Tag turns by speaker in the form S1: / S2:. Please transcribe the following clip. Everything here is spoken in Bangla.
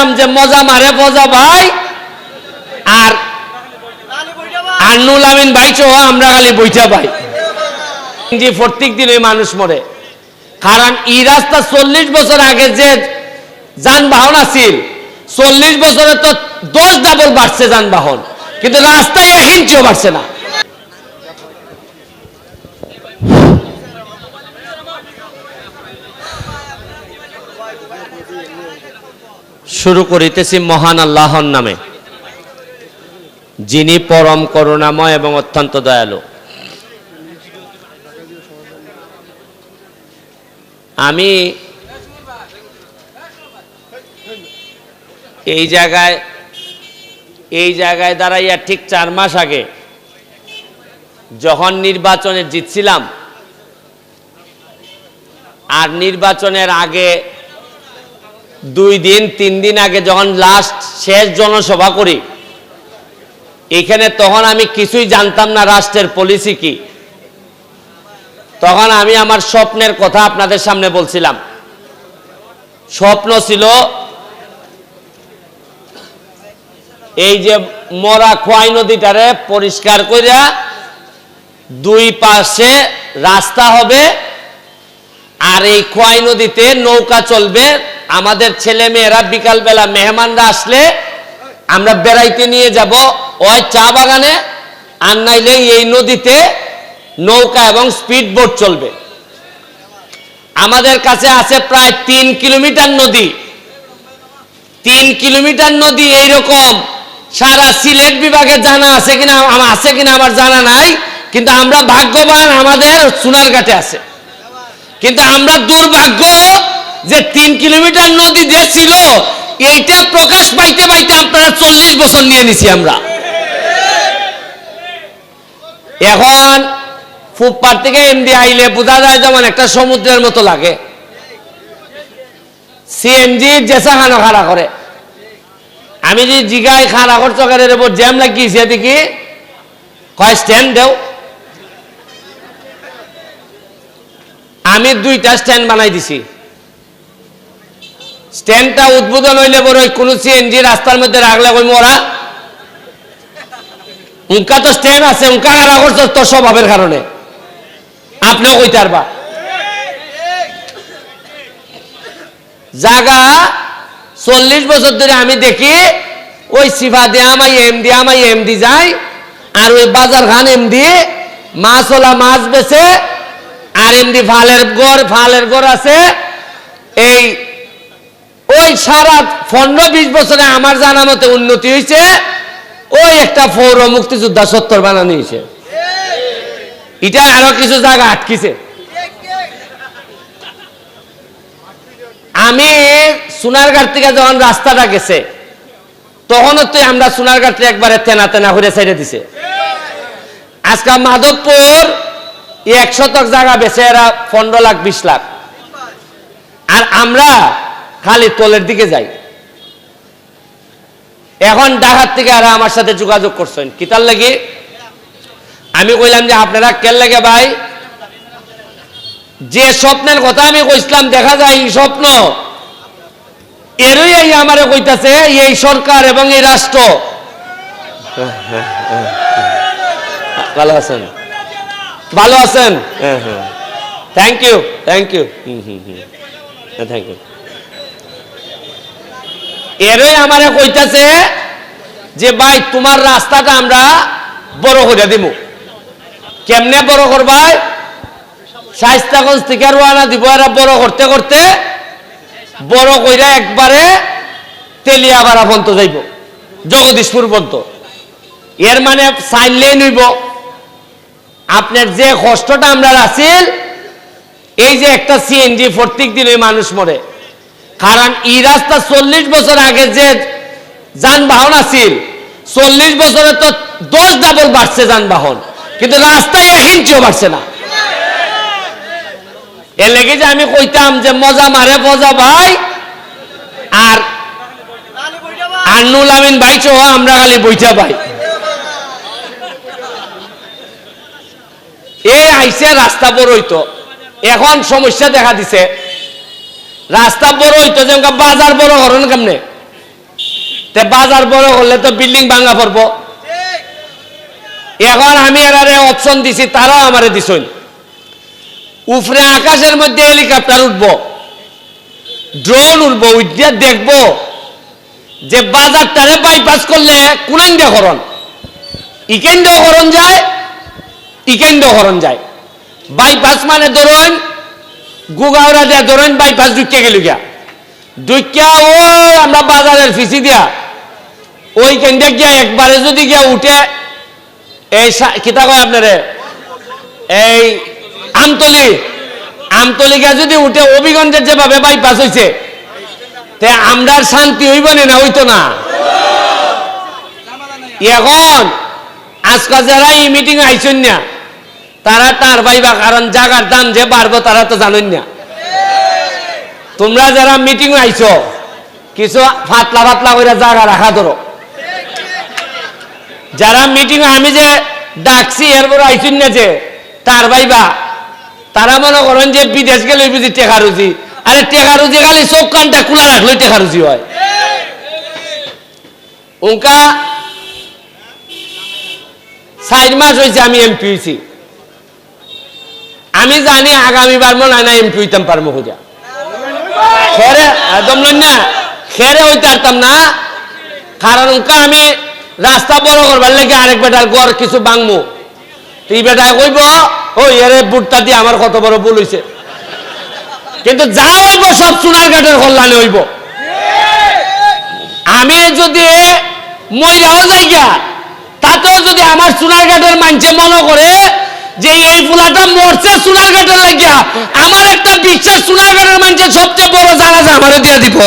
S1: কইতাম যে মজা মারে ফজা ভাই। আর আন্নুল আমিন ভাই সহ আমরা খালি বইটা পাই যে প্রত্যেক দিন মানুষ মরে। কারণ এই রাস্তা চল্লিশ বছর আগে যে যানবাহন আছিল, চল্লিশ বছরে তো দশ ডাবল বাড়ছে যানবাহন। কিন্তু রাস্তায় এক ইঞ্চিও বাড়ছে না। শুরু করিতেছি মহান আল্লাহর নামে। যিনি পরম করুণাময় এবং অত্যন্ত দয়ালু। আমি এই জায়গায় এই জায়গায় দাঁড়াইয়া ঠিক চার মাস আগে যখন নির্বাচনে জিতছিলাম, আর নির্বাচনের আগে দুই দিন, তিন দিন আগে যখন লাস্ট শেষ জনসভা করি, এখানে তখন আমি কিছুই জানতাম না রাষ্ট্রের পলিসি কি। তখন আমি আমার স্বপ্নের কথা আপনাদের সামনে বলছিলাম। স্বপ্ন ছিল এই যে মরা খোয়াই নদীটারে পরিষ্কার কইরা দুই পাশে রাস্তা হবে, আর এই খোয়াই নদীতে নৌকা চলবে আমাদের ছেলে মেয়েরা বিকালবেলা মেহমানরা আসলে আমরা বেড়াইতে নিয়ে যাব। ওই চা বাগানে, আর নাইলে এই নদীতে নৌকা এবং স্পিড বোট চলবে। আমাদের কাছে আছে প্রায় তিন কিলোমিটার নদী। তিন কিলোমিটার নদী এইরকম। সারা সিলেট বিভাগে জানা আছে কিনা আছে কিনা আমার জানা নাই, কিন্তু আমরা ভাগ্যবান আমাদের সোনারঘাটে আছে। কিন্তু আমরা দুর্ভাগ্য যে তিন কিলোমিটার নদী যে ছিল, এইটা প্রকাশ পাইতে পাইতে আপনারা চল্লিশ বছর নিয়ে নিছি আমরা। এখন ফুটপাথ থেকে এমডি আইলে বোঝা যায় যেমন একটা সমুদ্রের মতো লাগে। সিএনজি জেসা খানো খাড়া করে। আমি যদি জিগাই খাড়া করছ গাড়ির উপর জ্যাম লাগিয়েছে, দেখি, কয় স্ট্যান্ড দেও। আমি দুইটা স্ট্যান্ড বানাই দিছি। স্ট্যান্ডটা উদ্বোধন হইলে বড় কোন সিএনজি রাস্তার মধ্যে রাখলে কই মোরা উনকা তো স্ট্যান্ড আছে, উনকা খাড়া করছ তোর স্বভাবের কারণে। আপনিও কইতে পারবা। জাগা চল্লিশ বছর ধরে আমি দেখি, ওই সিফা দিয়ে আমাই এমডি আমাই এমডি যায় আর ওই বাজার খান এমডি মাছওয়ালা মাছ বেছে, আর এমডি ফালের গড় ফালের গড় আছে, এই ওই সারা পনেরো বিশ বছরে আমার জানা মতে উন্নতি হয়েছে, ওই একটা পৌর মুক্তিযোদ্ধা সত্তর বানানো হয়েছে। এটা আরও কিছু জায়গা আটকিছে। আমি সোনারঘাট থেকে যখন রাস্তাটা গেছে, তখনও তো আমরা সোনারঘাট একবারে তেনা তেনা ঘুরে ছেড়ে দিছে। আজকে মাধবপুর, এক শতক জায়গা বেছে এরা পনেরো লাখ, বিশ লাখ। আর আমরা খালি তলের দিকে যাই। এখন ডাকাত থেকে আর আমার সাথে যোগাযোগ করছেন। কিতার লাগি? আমি কইলাম যে আপনারা কেন লাগে ভাই? যে স্বপ্নের কথা আমি কইছিলাম দেখা যায় এই স্বপ্ন। এরই এই আমারে কইতাছে এই সরকার এবং এই রাষ্ট্র। ভালো আছেন? ভালো আছেন? Thank you thank you thank you এরই আমারে কইতাছে যে, ভাই, তোমার রাস্তাটা আমরা বড় করে দিব কেমনে বড় করবাই শাইস্তাগঞ্জ থেকে রোয়ানা দিব এরা বড় করতে করতে বড় কইরা একবারে তেলিয়াবাড়া পর্যন্ত যাইব, জগদীশপুর পর্যন্ত। এর মানে সাইনলে নইব আপনার যে কষ্টটা আমরা আছিল এই যে একটা সিএনজি প্রত্যেক দিন মানুষ মরে। কারণ এই রাস্তা চল্লিশ বছর আগে যে যানবাহন আছিল, চল্লিশ বছরে তো দশ ডাবল বাড়ছে যানবাহন, কিন্তু রাস্তায় এক ইঞ্চিও বাড়ছে না। এর লেগে যে আমি কইতাম যে মজা মারে ফজা ভাই, আর আন্নুল আমিন ভাই সহ আমরা খালি বইটা পাই এই আইসে রাস্তা বড় হইতো এখন সমস্যা দেখা দিছে রাস্তা বড় হইতো যেমন বাজার বড় হরণ কেমনে? তে বাজার বড় হলে তো বিল্ডিং ভাঙা পড়ব। এখন আমি এরারে অপশন দিছি, তারাও আমারে দিছই উফরে আকাশের মধ্যে হেলিকপ্টার উঠবো। ড্রোন উঠবো উঠে দেখব যে বাজারটারে বাইপাস করলে কোনাইন্দে হরণ। ইকেন্দ্র হরণ যায় ইকেন্দ্র হরণ যায়। বাইপাস মানে ধরুন গুগাওরা দিয়া ধরুন বাইপাস ঢুকে গেল গিয়া। ঢুকিয়া ও আমরা বাজারের ফিসি দিয়া ওই কেন্দ্রে গিয়া একবারে যদি গিয়া উঠে, এই কিতা কয় আপনারে? এই আমতলি আমতলিকা যদি উঠে অভিগঞ্জের যেভাবে বাইপাস হয়েছে তে আমরার শান্তি হইব নি হইতো না। এখন আজকাল যারা এই মিটিং আইছেন না তারা তার পাইবা কারণ জাগার দাম যে বাড়বো তারা তো জানেন না। তোমরা যারা মিটিং আইছো, কিছু ফাতলা ফাতলা করে জায়গা রাখা ধরো। যারা মিটিং আমি যে ডাকছি এরপর আইসুন না যে, তার ভাইবা, তারা মনে করেন যে বিদেশ গেলে বুঝি টেকা রুজি। আরে টেকা রুজি খালি চোখ কানটা খোলা রাখলে টেকা রুজি হয়। উনকা, চার মাস হয়েছে আমি এমপি হয়েছি আমি জানি আগামীবার মনে হয় না এমপি হইতাম পারব খুঁজা। খেরে, একদম না খেরে হইতে পারতাম না। কারণ আমি রাস্তা বড় করবার লেগে আরেক বেটার গড় কিছু বাংমু এই বেটায় কইব ওই এরে বুটটা দিয়ে আমার কত বড় ভুল হইছে। কিন্তু যা হইব সব সোনার ঘাটের কল্যাণে হইব। আমি যদি মহিলাও যাই গিয়া তাতেও যদি আমার সোনার ঘাটের মানছে মনে করে যে এই ফুলাটা মরছে সোনারঘাটের লাগিয়া, আমার একটা বিশ্বাস সোনারঘাটের মানুষের সবচেয়ে বড় জানাজা আমারে দিয়ে দিব।